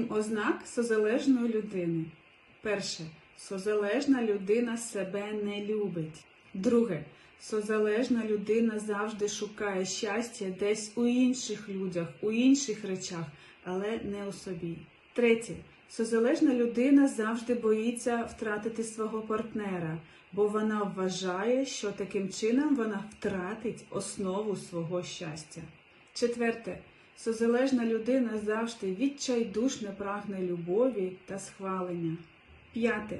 Сім ознак созалежної людини. Перше. Созалежна людина себе не любить. Друге. Созалежна людина завжди шукає щастя десь у інших людях, у інших речах, але не у собі. Третє. Созалежна людина завжди боїться втратити свого партнера, бо вона вважає, що таким чином вона втратить основу свого щастя. Четверте. Созалежна людина завжди відчайдушно прагне любові та схвалення. П'яте.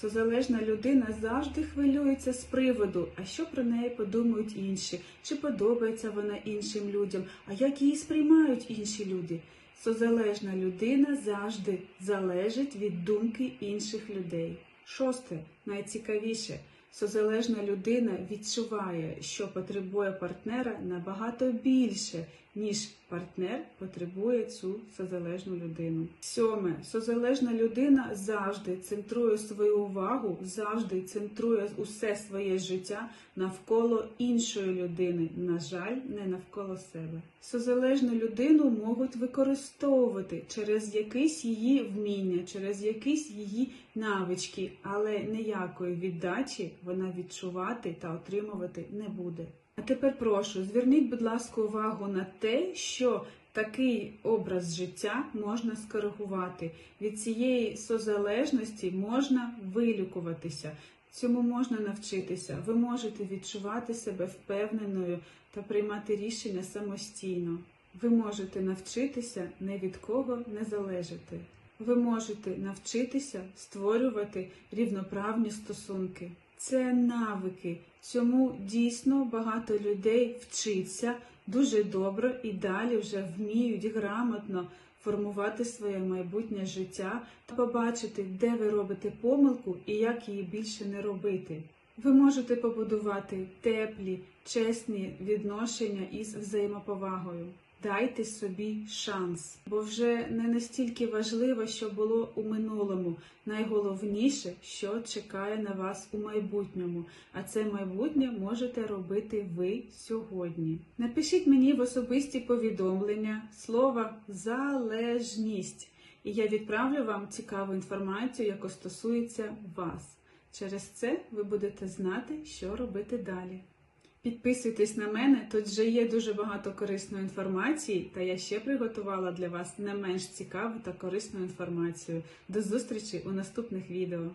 Созалежна людина завжди хвилюється з приводу, а що про неї подумають інші, чи подобається вона іншим людям, а як її сприймають інші люди. Созалежна людина завжди залежить від думки інших людей. Шосте, найцікавіше, созалежна людина відчуває, що потребує партнера набагато більше, ніж партнер потребує цю созалежну людину. Сьоме, созалежна людина завжди центрує свою увагу, завжди центрує усе своє життя навколо іншої людини, на жаль, не навколо себе. Созалежну людину можуть використовувати через якісь її вміння, через якісь її навички, але ніякої віддачі вона відчувати та отримувати не буде. А тепер прошу, зверніть, будь ласка, увагу на те, що такий образ життя можна скоригувати. Від цієї созалежності можна вилікуватися. Цьому можна навчитися. Ви можете відчувати себе впевненою та приймати рішення самостійно. Ви можете навчитися не від кого не залежати. Ви можете навчитися створювати рівноправні стосунки. Це навики. Цьому дійсно багато людей вчиться дуже добре і далі вже вміють грамотно формувати своє майбутнє життя та побачити, де ви робите помилку і як її більше не робити. Ви можете побудувати теплі, чесні відношення із взаємоповагою. Дайте собі шанс, бо вже не настільки важливо, що було у минулому. Найголовніше, що чекає на вас у майбутньому, а це майбутнє можете робити ви сьогодні. Напишіть мені в особисті повідомлення слово залежність, і я відправлю вам цікаву інформацію, яка стосується вас. Через це ви будете знати, що робити далі. Підписуйтесь на мене, тут вже є дуже багато корисної інформації, та я ще приготувала для вас не менш цікаву та корисну інформацію. До зустрічі у наступних відео.